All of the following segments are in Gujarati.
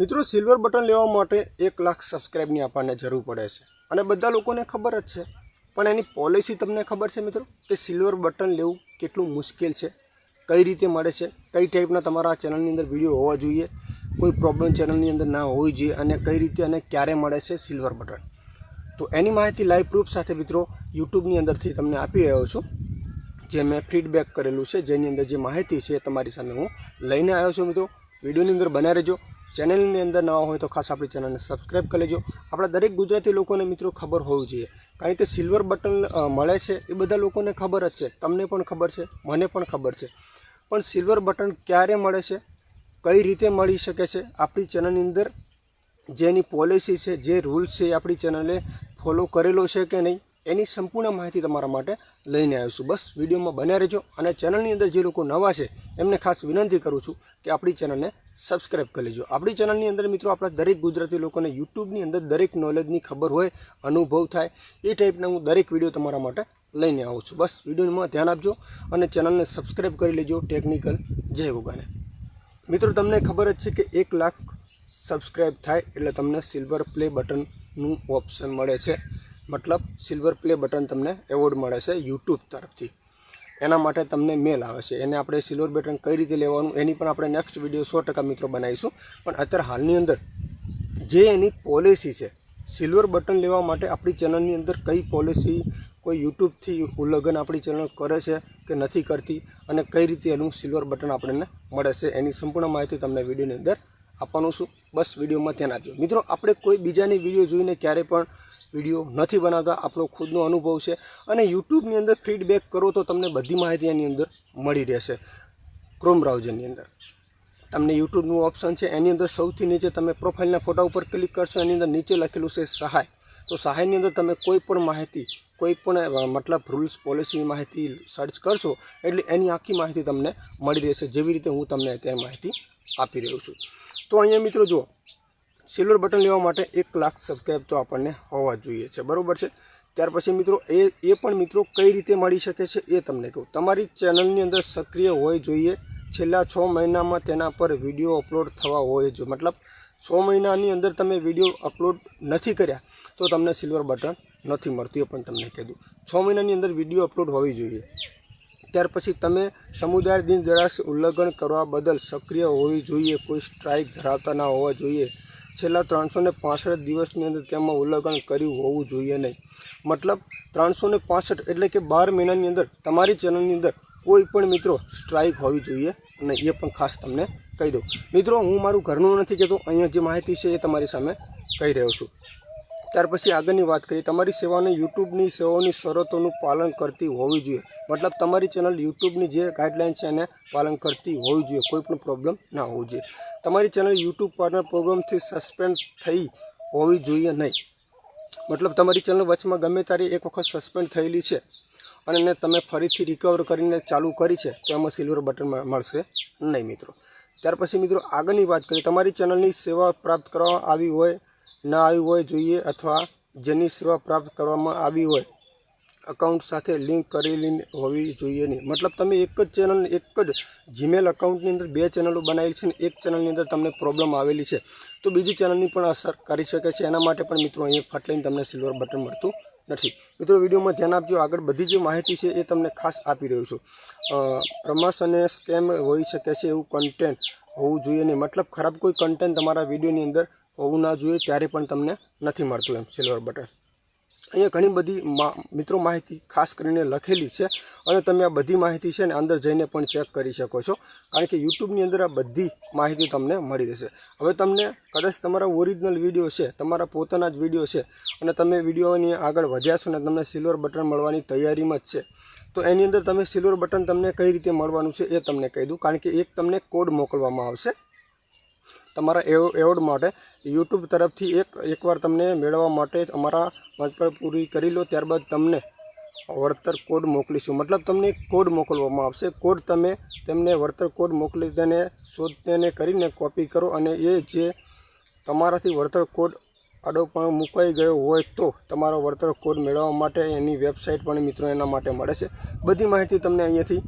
મિત્રો સિલ્વર બટન લેવા માટે એક લાખ સબસ્ક્રાઈબની આપણને જરૂર પડે છે. અને બધા લોકોને ખબર જ છે. પણ એની પોલિસી તમને ખબર છે મિત્રો, કે સિલ્વર બટન લેવું કેટલું મુશ્કેલ છે, કઈ રીતે મળે છે, કઈ ટાઈપના તમારા ચેનલની અંદર વીડિયો હોવા જોઈએ, કોઈ પ્રોબ્લેમ ચેનલની અંદર ના હોવી જોઈએ, અને કઈ રીતે અને ક્યારે મળે છે સિલ્વર બટન તો એની માહિતી લાઈવ પ્રૂફ સાથે મિત્રો યુટ્યુબની અંદરથી તમને આપી રહ્યો છું, જે મેં ફીડબેક કરેલું છે, જેની અંદર જે માહિતી છે તમારી સામે હું લઈને આવ્યો છું મિત્રો. વિડીયોની અંદર બનાવી રહેજો. ચેનલની અંદર નવા હોય તો ખાસ આપણી ચેનલને સબસ્ક્રાઈબ કરી લેજો. આપણા દરેક ગુજરાતી લોકોને મિત્રો ખબર હોવી જોઈએ. કારણ કે સિલ્વર બટન મળે છે એ બધા લોકોને ખબર જ છે. તમને પણ ખબર છે, મને પણ ખબર છે. પણ સિલ્વર બટન ક્યારે મળે છે? કઈ રીતે મળી શકે છે? આપણી ચેનલની અંદર જેની પોલિસી છે, જે રૂલ્સ છે એ આપણી ચેનલે ફોલો કરેલો છે કે નહીં, એની સંપૂર્ણ માહિતી તમારા માટે લઈને આવ્યો છું. બસ, વિડીયોમાં બન્યા રહેજો અને ચેનલની અંદર જે લોકો નવા છે, એમને ખાસ વિનંતી કરું છું કે આપણી ચેનલને સબસ્ક્રાઈબ કરી લેજો. આપણી ચેનલની અંદર મિત્રો આપણા દરેક ગુજરાતી લોકોને યુટ્યુબની અંદર દરેક નોલેજની ખબર હોય, અનુભવ થાય, એ ટાઈપના હું દરેક વીડિયો તમારા માટે લઈને આવું છું. બસ, વિડીયોમાં ધ્યાન આપજો અને ચેનલને સબસ્ક્રાઈબ કરી લેજો ટેકનિકલ જય ગોગાને મિત્રો, તમને ખબર જ છે કે એક લાખ સબસ્ક્રાઈબ થાય એટલે તમને સિલ્વર પ્લે બટનનું ઓપ્શન મળે છે. મતલબ સિલ્વર પ્લે બટન તમને એવોર્ડ મળે છે યુટ્યુબ તરફથી. એના માટે તમને મેલ આવે છે. એને આપણે સિલ્વર બટન કઈ રીતે લેવાનું એની પણ આપણે નેક્સ્ટ વીડિયો સો ટકા મિત્રો બનાવીશું. પણ અત્યારે હાલની અંદર જે એની પોલિસી છે સિલ્વર બટન લેવા માટે આપણી ચેનલની અંદર કઈ પોલિસી કોઈ યુટ્યુબથી ઉલ્લંઘન આપણી ચેનલ કરે છે કે નથી કરતી અને કઈ રીતે એનું સિલ્વર બટન આપણને મળે છે એની સંપૂર્ણ માહિતી તમને વિડીયોની અંદર આપવાનું છું. બસ વિડીયોમાં ધ્યાન આપજો. મિત્રો, આપણે કોઈ બીજાની વીડિયો જોઈને ક્યારે પણ વીડિયો નથી બનાવતા, આપણો ખુદનો અનુભવ છે. અને યુટ્યુબની અંદર ફીડબેક કરો તો તમને બધી માહિતી એની અંદર મળી રહેશે. ક્રોમ બ્રાઉઝરની અંદર. તમને યુટ્યુબનું ઓપ્શન છે. એની અંદર સૌથી નીચે તમે પ્રોફાઇલના ફોટા ઉપર ક્લિક કરશો, એની અંદર નીચે લખેલું છે સહાય. તો સહાયની અંદર તમે કોઈ પણ માહિતી, કોઈ પણ મતલબ રૂલ્સ પોલિસીની માહિતી સર્ચ કરશો, એટલે એની આખી માહિતી તમને મળી રહેશે, જેવી રીતે હું તમને અત્યારે માહિતી આપી રહ્યો છું. તો અહીંયા મિત્રો જુઓ સિલ્વર બટન લેવા માટે એક લાખ સબસ્ક્રાઈબ તો આપણને હોવા જોઈએ છે. બરાબર છે? ત્યાર પછી મિત્રો, એ એ પણ મિત્રો કઈ રીતે મળી શકે છે એ તમને કહું. તમારી ચેનલની અંદર સક્રિય હોવી જોઈએ. છેલ્લા છ મહિનામાં તેના પર વીડિયો અપલોડ થવા હોય જોઈએ મતલબ, છ મહિનાની અંદર તમે વીડિયો અપલોડ નથી કર્યા, તો તમને સિલ્વર બટન નથી મળતું. એ પણ તમને કીધું છ મહિનાની અંદર વીડિયો અપલોડ હોવી જોઈએ. ત્યાર પછી તમે સમુદાય દિન જરાશ ઉલ્લંઘન કરવા બદલ સક્રિય હોવી જોઈએ, કોઈ સ્ટ્રાઇક ધરાવતા ના હોવા જોઈએ. છેલ્લા ત્રણસો ને પાસઠ દિવસની અંદર તેમાં ઉલ્લંઘન કર્યું હોવું જોઈએ નહીં. મતલબ ત્રણસો ને પાસઠ એટલે કે બાર મહિનાની અંદર તમારી ચેનલની અંદર કોઈ પણ મિત્રો સ્ટ્રાઇક હોવી જોઈએ અને એ પણ ખાસ તમને કહી દઉં. મિત્રો, હું મારું ઘરનું નથી કહેતો, અહીંયા જે માહિતી છે એ તમારી સામે કહી રહ્યો છું. ત્યાર પછી આગળની વાત કરીએ. તમારી સેવાને, યુટ્યુબની સેવાઓની શરતોનું પાલન કરતી હોવી જોઈએ. મતલબ તમારી ચેનલ યુટ્યુબની જે ગાઈડલાઇન છે એને પાલન કરતી હોવી જોઈએ, કોઈ પણ પ્રોબ્લેમ ના હોવું જોઈએ. તમારી ચેનલ યુટ્યુબ પરના પ્રોબ્લેમથી સસ્પેન્ડ થઈ હોવી જોઈએ નહીં. મતલબ તમારી ચેનલ વચમાં ગમે ત્યારે એક વખત સસ્પેન્ડ થયેલી છે અને તમે ફરીથી રિકવર કરીને ચાલુ કરી છે, તો એમાં સિલ્વર બટન મળશે નહીં મિત્રો. ત્યાર પછી મિત્રો આગળની વાત કરીએ, તમારી ચેનલની સેવા પ્રાપ્ત કરવામાં આવી હોય, ના આવી હોય જોઈએ અથવા જેની સેવા પ્રાપ્ત કરવામાં આવી હોય અકાઉન્ટ સાથે લિંક કરેલી હોવી જોઈએ નહીં. મતલબ તમે એક જ ચેનલ એક જ જીમેલ અકાઉન્ટની અંદર બે ચેનલો બનાવેલી છે ને એક ચેનલની અંદર તમને પ્રોબ્લેમ આવેલી છે. તો બીજી ચેનલની પણ અસર કરી શકે છે. એના માટે પણ મિત્રો અહીંયા ફટ લઈને તમને સિલ્વર બટન મળતું નથી. મિત્રો વિડીયોમાં ધ્યાન આપજો. આગળ બધી જે માહિતી છે એ તમને ખાસ આપી રહ્યો છું. પ્રમાસ અને સ્કેમ હોઈ શકે છે એવું કન્ટેન્ટ હોવું જોઈએ નહીં. મતલબ ખરાબ કોઈ કન્ટેન્ટ તમારા વિડીયોની અંદર હોવું ના જોઈએ, ત્યારે પણ તમને નથી મળતું એમ સિલ્વર બટન અહીંયા ઘણી બધી મિત્રો માહિતી ખાસ કરીને લખેલી છે અને તમે આ બધી માહિતી છે ને અંદર જઈને પણ ચેક કરી શકો છો. કારણ કે યુટ્યુબની અંદર આ બધી માહિતી તમને મળી રહેશે. હવે તમને કદાચ તમારા ઓરિજિનલ વીડિયો છે, તમારા પોતાના જ વીડિયો છે અને તમે વિડીયોની આગળ વધ્યા છો ને તમને સિલ્વર બટન મળવાની તૈયારીમાં જ છે, તો એની અંદર તમે સિલ્વર બટન તમને કઈ રીતે મળવાનું છે એ તમને કહી દઉં. કારણ કે એક તમને કોડ મોકલવામાં આવશે. તમારા એવો- એવોર્ડ માટે યુટ્યુબ તરફથી એક, એકવાર તમને મેળવવા માટે અમારા પર પૂરી કરી લો, ત્યારબાદ તમને વળતર કોડ મોકલીશું. મતલબ તમને કોડ મોકલવામાં આવશે. કોડ તમે તેમને વળતર કોડ મોકલી તેને શોધને કરીને કોપી કરો અને એ જે તમારાથી વળતર કોડ આડો પણ મુકાઈ ગયો હોય તો તમારો વળતર કોડ મેળવવા માટે એની વેબસાઇટ પણ મિત્રો એના માટે મળે છે. બધી માહિતી તમને અહીંયાથી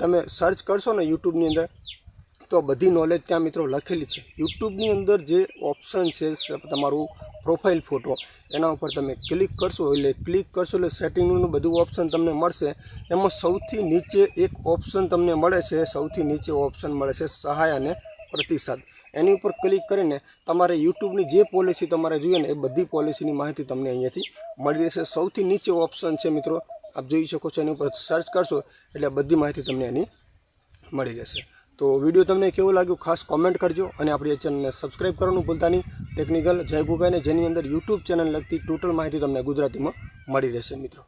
તમે સર્ચ કરશો ને યુટ્યુબની અંદર તો બધી નોલેજ ત્યાં મિત્રો લખેલી છે. યુટ્યુબની અંદર જે ઓપ્શન છે તમારું પ્રોફાઇલ ફોટો એના ઉપર તમે ક્લિક કરશો એટલે ક્લિક કરશો એટલે સેટિંગનું બધું ઓપ્શન તમને મળશે. એમાં સૌથી નીચે એક ઓપ્શન તમને મળે છે, સૌથી નીચે ઓપ્શન મળે છે સહાય અને પ્રતિસાદ. એની ઉપર ક્લિક કરીને તમારે યુટ્યુબની જે પોલિસી તમારે જોઈએ ને એ બધી પોલિસીની માહિતી તમને અહીંયાથી મળી રહેશે. સૌથી નીચે ઓપ્શન છે મિત્રો, આપ જોઈ શકો છો એની ઉપર સર્ચ કરશો એટલે બધી માહિતી તમને એની મળી રહેશે. તો વીડિયો તમને કેવું લાગ્યું ખાસ કોમેન્ટ કરજો અને આપણી ચેનલને સબસ્ક્રાઈબ કરવાનું ભૂલતા નહીં. ટેકનિકલ જય ગુગાઈને જેની અંદર યુટ્યુબ ચેનલ લગતી ટોટલ માહિતી તમને ગુજરાતીમાં મળી રહેશે મિત્રો.